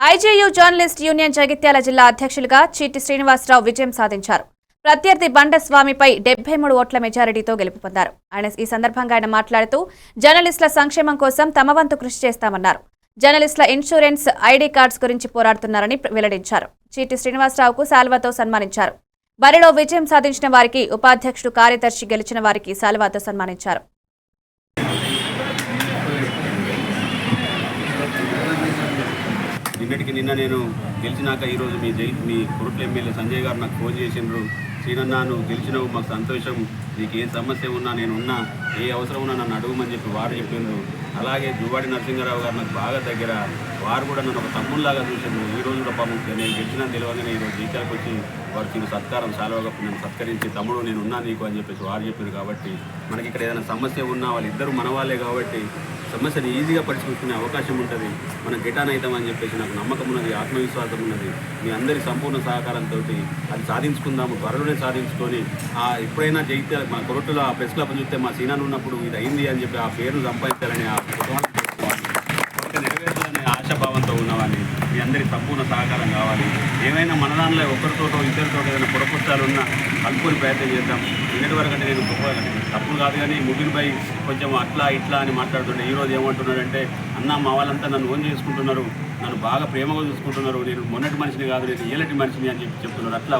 IJU journalist union Jagtial జిల్లా అధ్యక్షులుగా చీటి శ్రీనివాసరావు విజయం సాధించారు. ప్రత్యర్థి బండస్వామిపై డెబ్బై మూడు ఓట్ల మెజారిటీతో గెలుపు పొందారు. ఆయన ఈ సందర్భంగా ఆయన మాట్లాడుతూ జర్నలిస్టుల సంక్షేమం కోసం తమ వంతు కృషి చేస్తామన్నారు. జర్నలిస్టుల ఇన్సూరెన్స్ ఐడి కార్డ్స్ గురించి పోరాడుతున్నారని వెల్లడించారు. చీటి శ్రీనివాసరావుకు శాల్వాతో సన్మానించారు. బరిలో విజయం సాధించిన వారికి ఉపాధ్యక్షుడు కార్యదర్శి గెలిచిన వారికి శాల్వాతో సన్మానించారు. నిన్నటికి నిన్న నేను గెలిచినాక ఈరోజు మీ జై మీ కురుట్ల ఎమ్మెల్యే సంజయ్ గారు నాకు ఫోన్ చేసిండ్రు. శ్రీనన్న గెలిచినవు మాకు సంతోషం. నీకు ఏ సమస్య ఉన్నా నేను ఉన్నా ఏ అవసరం ఉన్నా నన్ను అడుగుమని చెప్పి వారు చెప్పిండ్రు. అలాగే జువాడి నరసింహారావు గారు నాకు బాగా దగ్గర. వారు కూడా నన్ను ఒక తమ్ముళ్ళలాగా చూసిండ్రు. ఈ రోజు కూడా పాపం నేను గెలిచిన తెలియగానే ఈరోజు జీతాలకు వచ్చి వారికి నేను సత్కారం సాల్వగా నేను సత్కరించి తమ్ముడు నేను ఉన్నా నీకు అని చెప్పేసి వారు చెప్పారు కాబట్టి మనకి ఇక్కడ ఏదైనా సమస్య ఉన్నా వాళ్ళిద్దరూ మన వాళ్ళే కాబట్టి సమస్యను ఈజీగా పరిష్కరించుకునే అవకాశం ఉంటుంది. మనం గిటాన్ అవుతామని చెప్పేసి నాకు నమ్మకం ఉన్నది ఆత్మవిశ్వాసం ఉన్నది. మీ అందరి సంపూర్ణ సహకారంతో అది సాధించుకుందాము త్వరలోనే సాధించుకొని ఆ ఎప్పుడైనా జయితే మా కొరట్టులో ఆ ప్రెస్ క్లబ్ చూస్తే మా సీనాన్ ఉన్నప్పుడు ఇది అయింది అని చెప్పి ఆ పేరు సంపాదించాలని ఆ కుటుంబాన్ని నెరవేర్చాలనే ఆశాభావంతో ఉన్నాం. అందరి సంపూర్ణ సహకారం కావాలి. ఏమైనా మన దానిలో ఒకరితోటో ఇద్దరితో ఏదైనా పొరపచ్చాలు ఉన్నా కలుపుకొని ప్రయత్నం చేద్దాం. నిన్నటి వరకు అంటే నేను గొప్ప తప్పులు కాదు కానీ ముగిన్ బై కొంచెం అట్లా ఇట్లా అని మాట్లాడుతుండే ఈరోజు ఏమంటున్నాడంటే అన్న మా వాళ్ళంతా నన్ను ఓన్ చేసుకుంటున్నారు. నన్ను బాగా ప్రేమగా చూసుకుంటున్నారు. నేను మొన్నటి మనిషిని కాదు నేను ఏలటి మనిషిని అని చెప్పి చెప్తున్నారు అట్లా